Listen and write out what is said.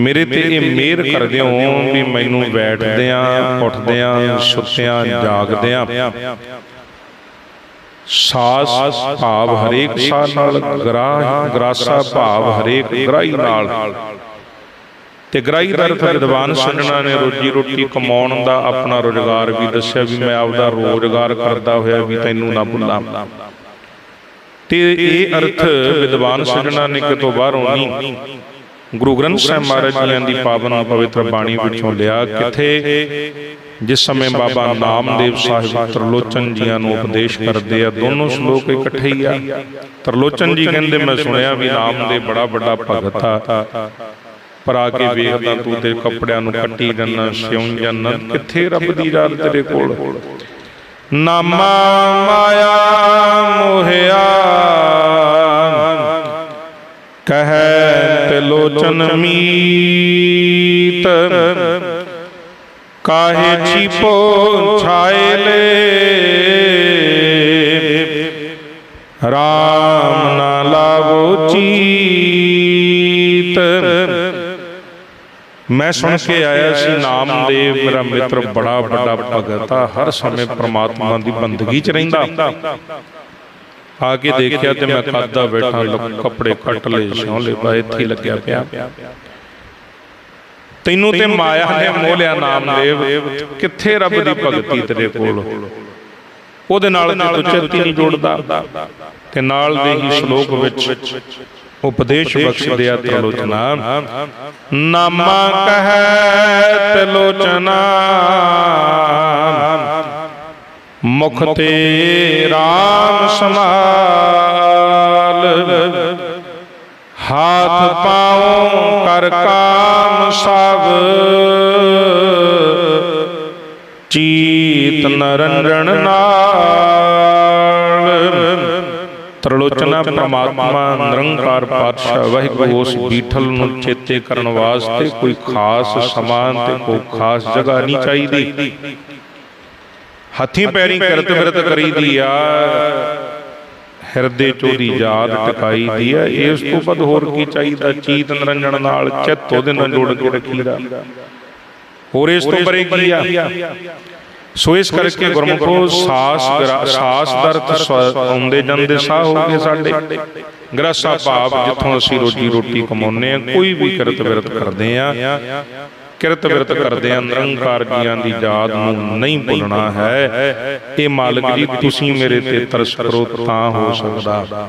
ਮੇਰੇ ਤੇ ਇਹ ਮਿਹਰ ਕਰਦੇ ਹੋ ਵੀ ਮੈਨੂੰ ਬੈਠਦਿਆਂ ਉੱਠਦਿਆਂ ਸੁੱਤਿਆਂ ਜਾਗਦਿਆਂ। ਸਾਸ ਭਾਵ ਹਰੇਕ ਸਾਹ ਨਾਲ ਗਰਾ ਗਰਾਸਾ ਭਾਵ ਹਰੇਕ ਗ੍ਰਾਈ ਨਾਲ। ਤੇ ਗ੍ਰਾਈ ਦਾ ਅਰਥ ਵਿਦਵਾਨ ਸੰਜਣਾ ਨੇ ਰੋਜੀ ਰੋਟੀ ਕਮਾਉਣ ਦਾ ਆਪਣਾ ਰੋਜ਼ਗਾਰ ਵੀ ਦੱਸਿਆ ਵੀ ਮੈਂ ਆਪਦਾ ਰੋਜ਼ਗਾਰ ਕਰਦਾ ਹੋਇਆ ਵੀ ਤੈਨੂੰ ਨਾ ਭੁੱਲਾਂ ਤੇ ਇਹ ਅਰਥ ਵਿਦਵਾਨ ਸੰਜਣਾ ਨੇ ਕਿਤੋਂ ਬਾਹਰੋਂ ਨਹੀਂ। ਗੁਰੂ ਗ੍ਰੰਥ ਸਾਹਿਬ ਮਹਾਰਾਜ ਜੀਆਂ ਦੀ ਪਾਵਨ ਪਵਿੱਤਰ ਬਾਣੀ ਵਿੱਚੋਂ ਲਿਆ ਕਿੱਥੇ? ਜਿਸ ਸਮੇਂ ਬਾਬਾ ਨਾਮਦੇਵ ਸਾਹਿਬ ਤਰਲੋਚਨ ਜੀਆਂ ਨੂੰ ਉਪਦੇਸ਼ ਕਰਦੇ ਆ ਦੋਨੋਂ ਸ਼ਲੋਕ ਇਕੱਠੇ ਹੀ ਆ। ਤਰਲੋਚਨ ਜੀ ਕਹਿੰਦੇ ਮੈਂ ਸੁਣਿਆ ਵੀ ਨਾਮਦੇਵ ਬੜਾ ਵੱਡਾ ਭਗਤ ਆ। ਪਰ ਆ। ਕੇ ਵੇਖਦਾ ਤੂੰ ਤੇ ਕੱਪੜਿਆਂ ਨੂੰ ਕੱਟੀ ਜਾਂਦਾ ਸਿਉਂ ਜਾਂਦਾ। ਕਿੱਥੇ ਰੱਬ ਦੀ ਯਾਦ ਤੇਰੇ ਕੋਲ? ਨਾਮਾ ਮਾਇਆ ਮੋਹਿਆ। ਕਹੈ ਲੋਚਨ ਮੀਤ, ਕਾਹੇ ਚੀਪੋ ਛਾਏ ਲੈ? ਰਾਮ ਨਾ ਲਾਵੋ ਚੀਤ। ਮੈਂ ਸੁਣ ਕੇ ਆਇਆ ਸੀ, ਨਾਮਦੇਵ ਮੇਰਾ ਮਿੱਤਰ ਬੜਾ ਵੱਡਾ ਭਗਤ ਆ, ਹਰ ਸਮੇਂ ਪ੍ਰਮਾਤਮਾ ਦੀ ਬੰਦਗੀ 'ਚ ਰਹਿੰਦਾ। ਆ ਕੇ ਦੇਖਿਆ ਤੇ ਮੈਂ ਖਾਦਾ ਬੈਠਾ ਕੱਪੜੇ ਕੱਟ ਲਏ ਸਿਉਂ ਲਏ ਬਾ ਇੱਥੇ ਲੱਗਿਆ ਪਿਆ। ਤੈਨੂੰ ਤੇ ਮਾਇਆ ਨੇ ਮੋਹ ਲਿਆ ਨਾਮਦੇਵ ਕਿੱਥੇ ਰੱਬ ਦੀ ਭਗਤੀ ਤੇਰੇ ਕੋਲ? ਉਹਦੇ ਨਾਲ ਤੇ ਚਿੱਤ ਨਹੀਂ ਜੋੜਦਾ। ਤੇ ਨਾਲ ਦੇ ਹੀ ਸ਼ਲੋਕ ਵਿੱਚ ਉਪਦੇਸ਼ ਬਖਸ਼ਦਿਆ ਤਲੋਚਨਾ ਨਾਮਾ ਕਹੈ ਤਲੋਚਨਾ ਮੁਖ ਤੇ RAM ਸਮਾਲ ਹਾਥ ਪਾਉ ਕਰ ਕਾਮ ਸਭ। ਚੀਤ ਨਰੰਜਣ ਨਾਲ। ਤਰਲੋਚਨਾ ਪ੍ਰਮਾਤਮਾ ਨਿਰੰਕਾਰ ਪਾਤਸ਼ਾਹ ਵਾਹਿਗੁਰੂ ਉਸ ਬੀਠਲ ਨੂੰ ਚੇਤੇ ਕਰਨ ਵਾਸਤੇ ਕੋਈ ਖਾਸ ਸਮਾਂ ਤੇ ਕੋਈ ਖਾਸ ਜਗ੍ਹਾ ਨਹੀਂ ਚਾਹੀਦੀ। ਹੱਥੀਂ ਪੈਰੀਂ ਕਿਰਤ ਬਿਰਤ ਕਰੀਦੀ ਆ। ਹਿਰਦੇ ਚੋਦੀ ਯਾਦ ਟਿਕਾਈ ਦੀ ਆ। ਇਸ ਤੋਂ ਵੱਧ ਹੋਰ ਕੀ ਚਾਹੀਦਾ? ਚੀਤ ਨਿਰੰਜਨ ਨਾਲ ਚਿੱਤ ਉਹਦੇ ਨਾਲ ਜੋੜ ਕੇ ਰੱਖੀਦਾ। ਹੋਰ ਇਸ ਤੋਂ ਪਰੇ ਕੀ ਆ? ਸੋ ਇਸ ਕਰਕੇ ਗੁਰਮੁਖੋ ਸਾਸ ਸਾਸ ਦਰਤ ਆਉਂਦੇ ਜਾਂਦੇ ਸਾਹ ਹੋ ਗਏ ਸਾਡੇ। ਗ੍ਰਸਾ ਭਾਵ ਜਿੱਥੋਂ ਅਸੀਂ ਰੋਜੀ ਰੋਟੀ ਕਮਾਉਂਦੇ ਆ ਕੋਈ ਵੀ ਕਿਰਤ ਬਿਰਤ ਕਰਦੇ ਆ ਕਿਰਤ ਵਿਰਤ ਕਰਦੇ ਆ, ਨਿਰੰਕਾਰ ਜੀਆਂ ਦੀ ਯਾਦ ਨੂੰ ਨਹੀਂ ਭੁੱਲਣਾ ਹੈ। ਇਹ ਮਾਲਕ ਜੀ, ਤੁਸੀਂ ਮੇਰੇ ਤੇ ਤਰਸ ਕਰੋ ਤਾਂ ਹੋ ਸਕਦਾ।